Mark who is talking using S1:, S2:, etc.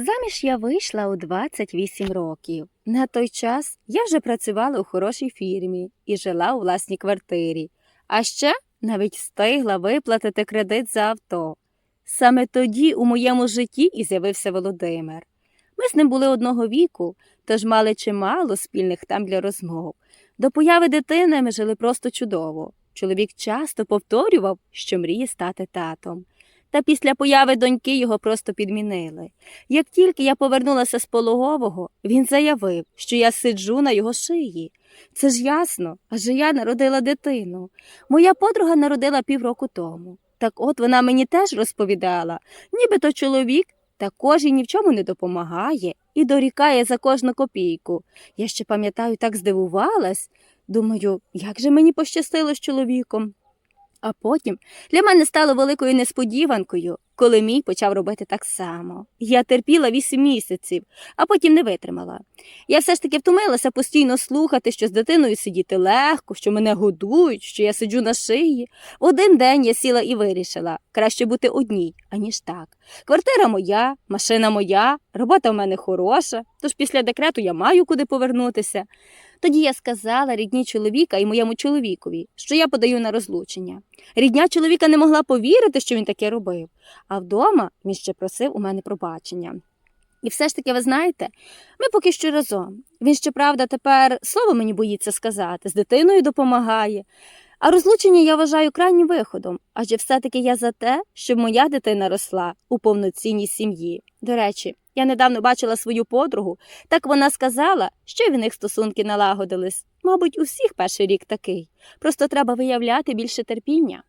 S1: Заміж я вийшла у 28 років. На той час я вже працювала у хорошій фірмі і жила у власній квартирі, а ще навіть встигла виплатити кредит за авто. Саме тоді у моєму житті і з'явився Володимир. Ми з ним були одного віку, тож мали чимало спільних тем для розмов. До появи дитини ми жили просто чудово. Чоловік часто повторював, що мріє стати татом. Та після появи доньки його просто підмінили. Як тільки я повернулася з пологового, він заявив, що я сиджу на його шиї. Це ж ясно, адже я народила дитину. Моя подруга народила півроку тому. Так от вона мені теж розповідала, нібито чоловік також і ні в чому не допомагає і дорікає за кожну копійку. Я ще пам'ятаю, так здивувалась. Думаю, як же мені пощастило з чоловіком. А потім для мене стало великою несподіванкою, коли мій почав робити так само. Я терпіла вісім місяців, а потім не витримала. Я все ж таки втомилася постійно слухати, що з дитиною сидіти легко, що мене годують, що я сиджу на шиї. Один день я сіла і вирішила краще бути одній, аніж так. Квартира моя, машина моя, робота в мене хороша, тож після декрету я маю куди повернутися. Тоді я сказала рідні чоловіка і моєму чоловікові, що я подаю на розлучення. Рідня чоловіка не могла повірити, що він таке робив, а вдома він ще просив у мене пробачення. І все ж таки, ви знаєте, ми поки що разом. Він, щоправда, тепер слово мені боїться сказати, з дитиною допомагає. А розлучення я вважаю крайнім виходом, адже все-таки я за те, щоб моя дитина росла у повноцінній сім'ї. До речі, я недавно бачила свою подругу, так вона сказала, що в них стосунки налагодились. Мабуть, у всіх перший рік такий. Просто треба виявляти більше терпіння.